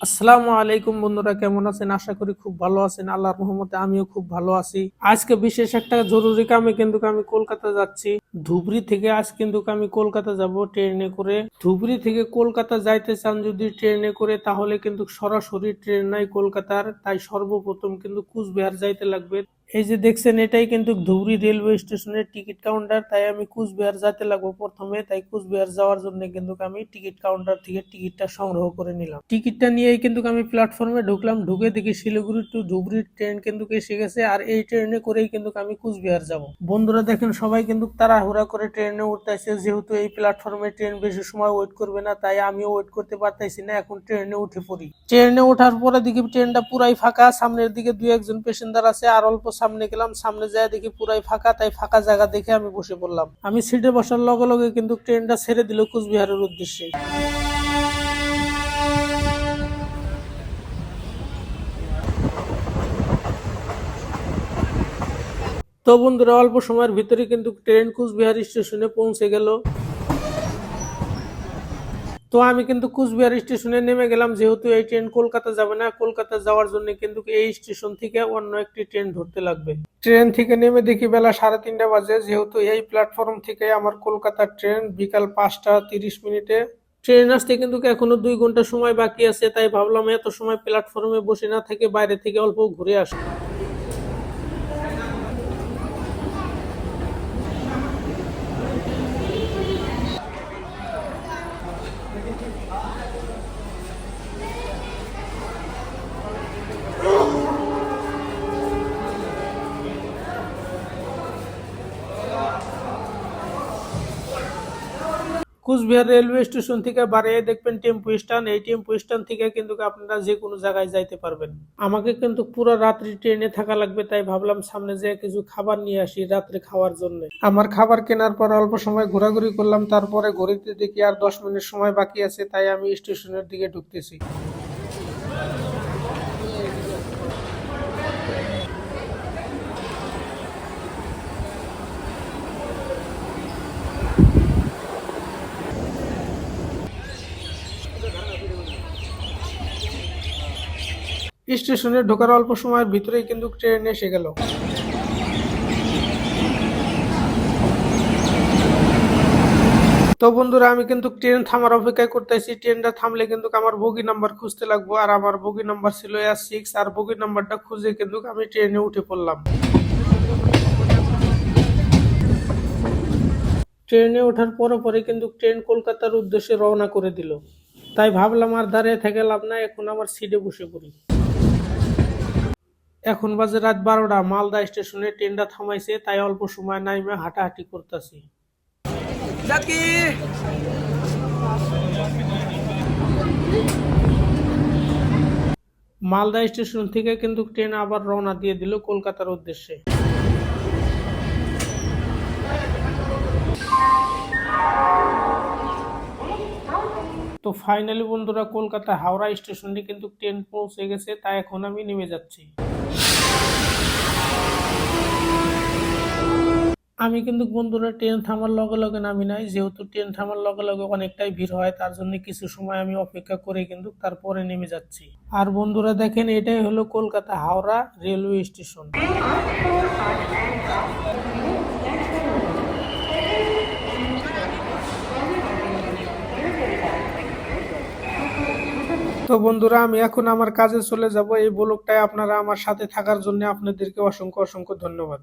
আসসালামু আলাইকুম বন্ধুরা, কেমন আছেন? আশা করি খুব ভালো আছেন। আল্লাহর রহমতে আমিও খুব ভালো আছি। আজকে বিশেষ একটা জরুরি কামে কিন্তু আমি কলকাতা যাচ্ছি। ধুবড়ি থেকে আজ কিন্তু আমি কলকাতা যাব ট্রেনে করে। ধুবড়ি থেকে কলকাতা যাইতে চান যদি ট্রেনে করে, তাহলে কিন্তু সরাসরি ট্রেন নাই কলকাতার। তাই সর্বপ্রথম কিন্তু কুচবিহার যাইতে লাগবে। এই যে দেখছেন, এটাই কিন্তু ধুবড়ি রেলওয়ে স্টেশনের টিকিট কাউন্টার। তাই আমি কুচবিহার যেতে লাগবো প্রথমে। তাই কুচবিহার যাওয়ার জন্য কিন্তু আমি টিকিট কাউন্টার থেকে টিকিটটা সংগ্রহ করে নিলাম। টিকিটটা নিয়ে কিন্তু আমি প্ল্যাটফর্মে ঢুকলাম। ঢুকে দেখি শিলিগুড়ি টু ধুবড়ির ট্রেন কিন্তু এসে গেছে। আর এই ট্রেনে করেই কিন্তু আমি কুচবিহার যাব। বন্ধুরা, দেখেন, সবাই কিন্তু তাড়াহুড়া করে ট্রেনে উঠতেছে। যেহেতু এই প্ল্যাটফর্মে ট্রেন বেশি সময় ওয়েট করবে না, তাই আমিও ওয়েট করতে পারতেছি না। এখন ট্রেনে উঠে পড়ি। ট্রেনে ওঠার পরে দেখি ট্রেনটা পুরাই ফাঁকা। সামনের দিকে দুই একজন পেসেঞ্জার আছে। আর অল্প সামনে গেলাম, সামনে যায় দেখি পুরাই ফাঁকা, তাই ফাঁকা জায়গা দেখে আমি বসে পড়লাম। আমি সিটে বসার লগে লগে কিন্তু ট্রেনটা ছেড়ে দিল কুচবিহারের উদ্দেশ্যে। তো বন্ধুরা, অল্প সময়ের ভিতরে কিন্তু ট্রেন কুচবিহার স্টেশনে পৌঁছে গেল। তো আমি কিন্তু কুচবিহার স্টেশনে নেমে গেলাম, যেহেতু এই ট্রেন কলকাতা যাবে না, কলকাতা যাওয়ার জন্য কিন্তু এই স্টেশন থেকে অন্য একটি ট্রেন ধরতে লাগবে। ট্রেন থেকে নেমে দেখি বেলা সাড়ে তিনটা বাজে, যেহেতু এই প্ল্যাটফর্ম থেকে আমার কলকাতার ট্রেন বিকাল পাঁচটা তিরিশ মিনিটে। ট্রেন আসতে কিন্তু এখনও দুই ঘণ্টা সময় বাকি আছে, তাই ভাবলাম এত সময় প্ল্যাটফর্মে বসে না থেকে বাইরে থেকে অল্প ঘুরে আসব কুচবিহার রেলওয়ে স্টেশন থেকে বাড়িয়ে দেখবেন টেম্পু স্ট্যান্ড। এই টেম্পু স্ট্যান্ড থেকে কিন্তু আপনারা যে কোনো জায়গায় যাইতে পারবেন। আমাকে কিন্তু পুরো রাত্রি ট্রেনে থাকা লাগবে, তাই ভাবলাম সামনে যেয়ে কিছু খাবার নিয়ে আসি রাত্রে খাওয়ার জন্য। আমার খাবার কেনার পর অল্প সময় ঘোরাঘুরি করলাম, তারপরে ঘড়িতে দেখি আর দশ মিনিট সময় বাকি আছে, তাই আমি স্টেশনের দিকে ঢুকতেছি। স্টেশনে ঢোকার অল্প সময়ের ভিতরেই কিন্তু ট্রেন এসে গেল। তো বন্ধুরা, আমি কিন্তু ট্রেন থামার অপেক্ষায় করতেছি। ট্রেনটা থামলে কিন্তু আমার বগি নাম্বার খুঁজতে লাগবো, আর আমার বগি নাম্বার ছিল এয়ার সিক্স আর বগি নাম্বারটা খুঁজে কিন্তু আমি ট্রেনে উঠে পড়লাম। ট্রেনে ওঠার পরে পরে কিন্তু ট্রেন কলকাতার উদ্দেশ্যে রওনা করে দিল। তাই ভাবলাম, আর দাঁড়িয়ে থেকে লাভ নাই, এখন আমার সিটে বসে পড়ি। এখন বাজে রাত বারোটা মালদা স্টেশনে ট্রেনটা থামাইছে তাই অল্প সময় নাইমে হাঁটাহাঁটি করতেছি। মালদা স্টেশন থেকে কিন্তু ট্রেন আবার রওনা দিয়ে দিল কলকাতার উদ্দেশ্যে। তো ফাইনালি বন্ধুরা কলকাতা হাওড়া স্টেশনে কিন্তু ট্রেন পৌঁছে গেছে তাই এখন আমি নেমে যাচ্ছি। আমি কিন্তু বন্ধুরা ট্রেন থামার লগে লগে নামি নাই। যেহেতু ট্রেন থামার লগে লগে অনেকটাই ভিড় হয়, তার জন্য কিছু সময় আমি অপেক্ষা করে কিন্তু তারপরে নেমে যাচ্ছি। আর বন্ধুরা দেখেন, এটাই হলো কলকাতা হাওড়া রেলওয়ে স্টেশন। তো বন্ধুরা, আমি এখন আমার কাজে চলে যাব। এই ব্লগটায় আপনারা আমার সাথে থাকার জন্য আপনাদেরকে অসংখ্য অসংখ্য ধন্যবাদ।